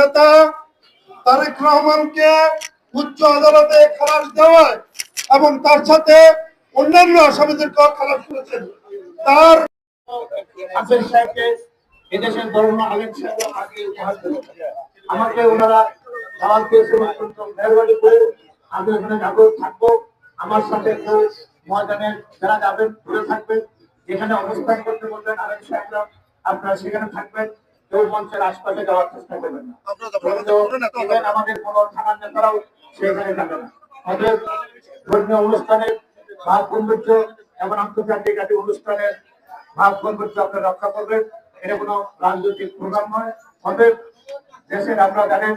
নেতা তারেক রহমানকে উচ্চ আদালতে খালাস দেওয়ায় এবং তার সাথে অন্যান্য আসামিদেরকেও খালাস করেছেন। তার সাহেব আমাকে ওনারা থাকব। আমার সাথে ময়দানে অবস্থান করতে সাহেবরা, আপনারা সেখানে থাকবেন। কেউ মঞ্চের আশপাশে যাওয়ার চেষ্টা করবেন না। আমাদের কোন থানার নেতারাও সেখানে যাবে না। আমাদের ধর্মীয় অনুষ্ঠানের ভাব সৌন্দর্য এবং আন্তর্জাতিক একটি অনুষ্ঠানের ভাব সৌন্দর্য আপনারা রক্ষা করবেন। এটা কোনো রাজনৈতিক প্রোগ্রাম নয়। অতএব দেশের আমরা জানেন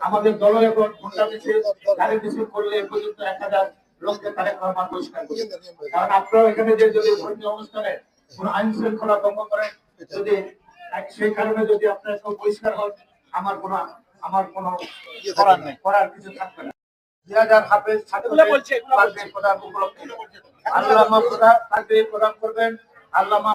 আমাদের দলের এখন ঘণ্টা মিছিল গাড়ি মিছিল করলে এ পর্যন্ত এক হাজার লোককে তারেক রহমান করবে। কারণ আপনারা এখানে যে যদি ধর্মীয় অনুষ্ঠানে কোনো আইন শৃঙ্খলা ভঙ্গ করেন যদি সেই কারণে যদি আপনার সব পরিষ্কার হয় আমার কোনো আমার কোনো করার নেই করার কিছু থাকবে না। দুই হাজার হাফেজ ছাত্রদের প্রদান করবেন। আল্লামা